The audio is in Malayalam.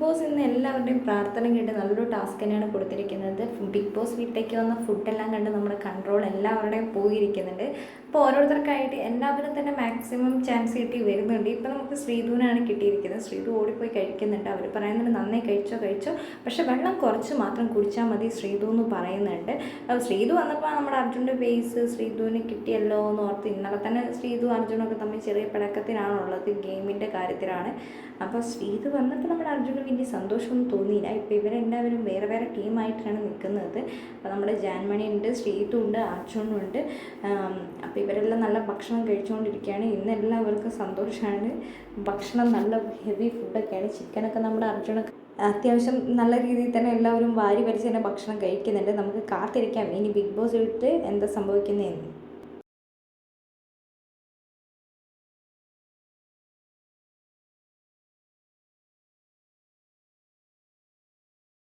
ബോസ് ഇന്ന് എല്ലാവരുടെയും പ്രാർത്ഥന കേട്ട് നല്ലൊരു ടാസ്ക് തന്നെയാണ് കൊടുത്തിരിക്കുന്നത്. ബിഗ് ബോസ് വീട്ടിലേക്ക് വന്ന ഫുഡെല്ലാം കണ്ട് നമ്മുടെ കൺട്രോൾ എല്ലാവരുടെയും പോയിരിക്കുന്നുണ്ട്. അപ്പോൾ ഓരോരുത്തർക്കായിട്ട് എല്ലാവരും തന്നെ മാക്സിമം ചാൻസ് കിട്ടി വരുന്നുണ്ട്. ഇപ്പോൾ നമുക്ക് ശ്രീധുവിനാണ് കിട്ടിയിരിക്കുന്നത്. ശ്രീധു ഓടിപ്പോയി കഴിക്കുന്നുണ്ട്. അവർ പറയുന്നുണ്ട് നന്നായി കഴിച്ചോ കഴിച്ചോ. പക്ഷേ വെള്ളം കുറച്ച് മാത്രം കുടിച്ചാൽ മതി ശ്രീധു എന്ന് പറയുന്നുണ്ട്. ശ്രീധു വന്നപ്പോൾ നമ്മുടെ അർജുന്റെ ഫേസ് ശ്രീധുവിന് കിട്ടിയല്ലോ എന്ന് ഓർത്ത് ഇന്നലെ തന്നെ ശ്രീധു അർജുനൊക്കെ തമ്മിൽ ചെറിയ പിടക്കത്തിനാണുള്ളത് ഗെയിമിന്റെ കാര്യത്തിലാണ്. അപ്പോൾ ശ്രീധു വന്നപ്പോൾ നമ്മുടെ അർജുന് വലിയ സന്തോഷമൊന്നും തോന്നിയില്ല. ഇപ്പോൾ ഇവരെല്ലാവരും വേറെ വേറെ ടീമായിട്ടാണ് നിൽക്കുന്നത്. അപ്പോൾ നമ്മുടെ ജാൻമണി ഉണ്ട് ശ്രീധു ഉണ്ട് അർജുനും ഉണ്ട്. അപ്പോൾ ഇവരെല്ലാം നല്ല ഭക്ഷണം കഴിച്ചുകൊണ്ടിരിക്കുകയാണ്. ഇന്ന് എല്ലാവർക്കും സന്തോഷമാണ് ഭക്ഷണം നല്ല ഹെവി ഫുഡൊക്കെയാണ് ചിക്കനൊക്കെ നമ്മുടെ അർജുനൊക്കെ അത്യാവശ്യം നല്ല രീതിയിൽ തന്നെ എല്ലാവരും വാരി വലിച്ച് തന്നെ ഭക്ഷണം കഴിക്കുന്നുണ്ട്. നമുക്ക് കാത്തിരിക്കാം. ഇനി ബിഗ് ബോസ് വിട്ട് എന്താ സംഭവിക്കുന്നതെന്ന്.